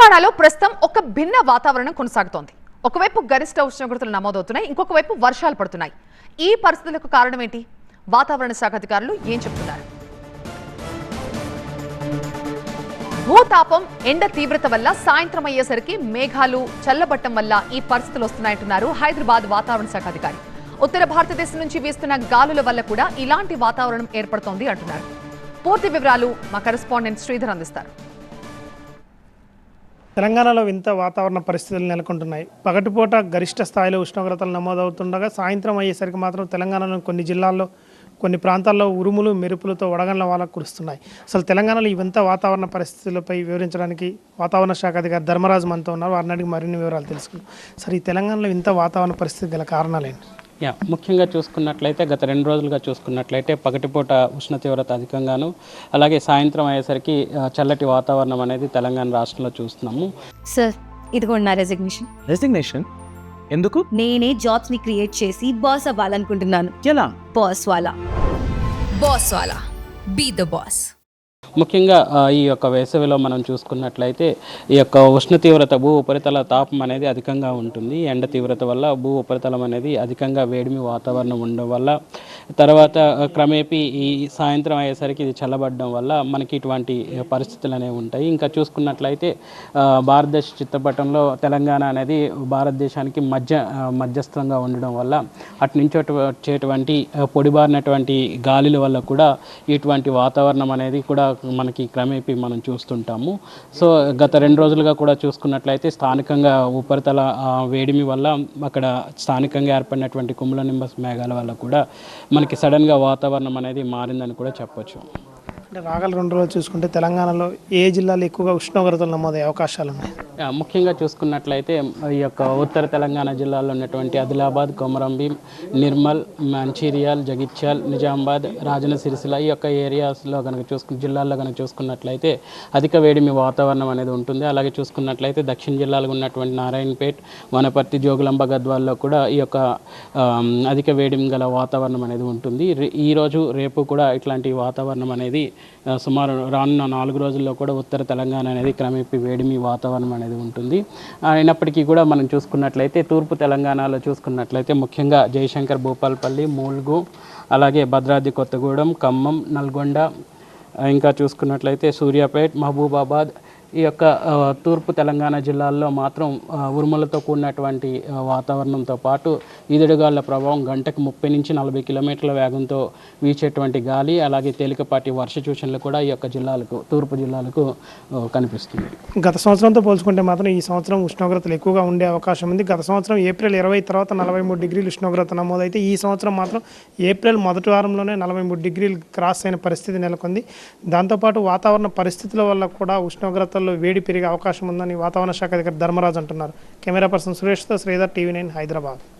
తెలంగాణలో ప్రస్తుతం ఒక భిన్న వాతావరణం కొనసాగుతోంది. ఒకవైపు గరిష్ట ఉష్ణోగ్రతలు నమోదవుతున్నాయి ఇంకొక వైపు వర్షాలు పడుతున్నాయి. ఈ పరిస్థితులకు కారణం ఏంటి? వాతావరణ శాఖ అధికారులు ఏం చెబుతున్నారు భూతాపం ఎండ తీవ్రత వల్ల సాయంత్రం అయ్యేసరికి మేఘాలు చల్లబట్టం వల్ల ఈ పరిస్థితులు వస్తున్నాయంటున్నారు హైదరాబాద్ వాతావరణ శాఖ అధికారి. ఉత్తర భారతదేశం నుంచి వీస్తున్న గాలుల వల్ల కూడా ఇలాంటి వాతావరణం ఏర్పడుతోంది అంటున్నారు. పూర్తి వివరాలు మా కరెస్పాండెంట్ శ్రీధర్ అందిస్తారు. తెలంగాణలో వింత వాతావరణ పరిస్థితులు నెలకొంటున్నాయి. పగటిపూట గరిష్ట స్థాయిలో ఉష్ణోగ్రతలు నమోదవుతుండగా సాయంత్రం అయ్యేసరికి మాత్రం తెలంగాణలోని కొన్ని జిల్లాల్లో కొన్ని ప్రాంతాల్లో ఉరుములు మెరుపులతో వడగండ్ల వాళ్ళ కురుస్తున్నాయి. అసలు తెలంగాణలో ఈ వింత వాతావరణ పరిస్థితులపై వివరించడానికి వాతావరణ శాఖ అధికారి ధర్మరాజు మనతో ఉన్నారు. వారిని అడిగి మరిన్ని వివరాలు తెలుసుకున్నాం సరే ఈ తెలంగాణలో ఇంత వాతావరణ పరిస్థితి గల కారణాలేంటి యా ముఖ్యంగా చూసుకున్నట్లయితే గత రెండు రోజులుగా చూసుకున్నట్లయితే పగటిపూట ఉష్ణ తీవ్రత అధికంగాను అలాగే సాయంత్రం అయ్యేసరికి చల్లటి వాతావరణం అనేది తెలంగాణ రాష్ట్రంలో చూస్తున్నాము. సార్ ఇదిగోండి నా రెసిగ్నేషన్ రెసిగ్నేషన్ ఎందుకు? నేనే జాబ్స్ని క్రియేట్ చేసి బాస్ అవ్వాలనుకుంటున్నాను. ఎలా? Boss Wala. Boss Wala. Be the boss. ముఖ్యంగా ఈ యొక్క వేసవిలో మనం చూసుకున్నట్లయితే ఈ యొక్క ఉష్ణ తీవ్రత భూ ఉపరితల తాపం అనేది అధికంగా ఉంటుంది. ఎండ తీవ్రత వల్ల భూ ఉపరితలం అనేది అధికంగా వేడిమి వాతావరణం ఉండడం వల్ల తర్వాత క్రమేపి క్రమేపీ ఈ సాయంత్రం అయ్యేసరికి ఇది చల్లబడడం వల్ల మనకి ఇటువంటి పరిస్థితులు అనేవి ఉంటాయి. ఇంకా చూసుకున్నట్లయితే భారతదేశ చిత్రపటంలో తెలంగాణ అనేది భారతదేశానికి మధ్య మధ్యస్థంగా ఉండడం వల్ల అటు నుంచి వచ్చేటువంటి పొడిబారినటువంటి గాలుల వల్ల కూడా ఇటువంటి వాతావరణం అనేది కూడా మనకి క్రమేపీ మనం చూస్తుంటాము. సో గత రెండు రోజులుగా కూడా చూసుకున్నట్లయితే స్థానికంగా ఉపరితల వేడిమి వల్ల అక్కడ స్థానికంగా ఏర్పడినటువంటి కుమ్ముల నింబస్ మేఘాల వల్ల కూడా మనకి సడన్గా వాతావరణం అనేది మారిందని కూడా చెప్పొచ్చు. అంటే రాగల రెండు రోజులు చూసుకుంటే తెలంగాణలో ఏ జిల్లాలో ఎక్కువగా ఉష్ణోగ్రతలు నమోదయ్యే అవకాశాలు ఉన్నాయి? ముఖ్యంగా చూసుకున్నట్లయితే ఈ యొక్క ఉత్తర తెలంగాణ జిల్లాలో ఉన్నటువంటి ఆదిలాబాద్ కొమరంభీం నిర్మల్ మంచిర్యాల్ జగిత్యాల్ నిజామాబాద్ రాజన సిరిసిల ఈ యొక్క ఏరియాస్లో కనుక చూసుకు జిల్లాల్లో కనుక చూసుకున్నట్లయితే అధిక వేడిమి వాతావరణం అనేది ఉంటుంది. అలాగే చూసుకున్నట్లయితే దక్షిణ జిల్లాలో ఉన్నటువంటి నారాయణపేట్ వనపర్తి జోగులాంబ గద్వాల్లో కూడా ఈ యొక్క అధిక వేడిమి గల వాతావరణం అనేది ఉంటుంది. ఈరోజు ఈ రోజు రేపు కూడా ఇట్లాంటి వాతావరణం అనేది సుమారు రానున్న నాలుగు రోజుల్లో కూడా ఉత్తర తెలంగాణ అనేది క్రమేపీ వేడిమి వాతావరణం అనేది ఉంటుంది. అయినప్పటికీ కూడా మనం చూసుకున్నట్లయితే తూర్పు తెలంగాణలో చూసుకున్నట్లయితే ముఖ్యంగా జయశంకర్ భూపాల్పల్లి మూల్గు అలాగే భద్రాద్రి కొత్తగూడెం ఖమ్మం నల్గొండ ఇంకా చూసుకున్నట్లయితే సూర్యాపేట్ మహబూబాబాద్ ఈ యొక్క తూర్పు తెలంగాణ జిల్లాల్లో మాత్రం ఉరుములతో కూడినటువంటి వాతావరణంతో పాటు ఈదుడుగాళ్ళ ప్రభావం గంటకు ముప్పై నుంచి నలభై కిలోమీటర్ల వేగంతో వీచేటువంటి గాలి అలాగే తేలికపాటి వర్ష సూచనలు కూడా ఈ యొక్క జిల్లాలకు తూర్పు జిల్లాలకు కనిపిస్తుంది గత సంవత్సరంతో పోల్చుకుంటే మాత్రం ఈ సంవత్సరం ఉష్ణోగ్రతలు ఎక్కువగా ఉండే అవకాశం ఉంది. గత సంవత్సరం ఏప్రిల్ ఇరవై తర్వాత నలభై మూడు డిగ్రీలు ఉష్ణోగ్రత నమోదైతే ఈ సంవత్సరం మాత్రం ఏప్రిల్ మొదటి వారంలోనే నలభై మూడు డిగ్రీలు క్రాస్ అయిన పరిస్థితి నెలకొంది. దాంతోపాటు వాతావరణ పరిస్థితుల వల్ల కూడా ఉష్ణోగ్రతల్లో వేడి పెరిగే అవకాశం ఉందని వాతావరణ శాఖ అధికారి ధర్మరాజు అంటున్నారు. కెమెరా పర్సన్ సురేష్తో శ్రీధర్ టీవీ నైన్ హైదరాబాద్.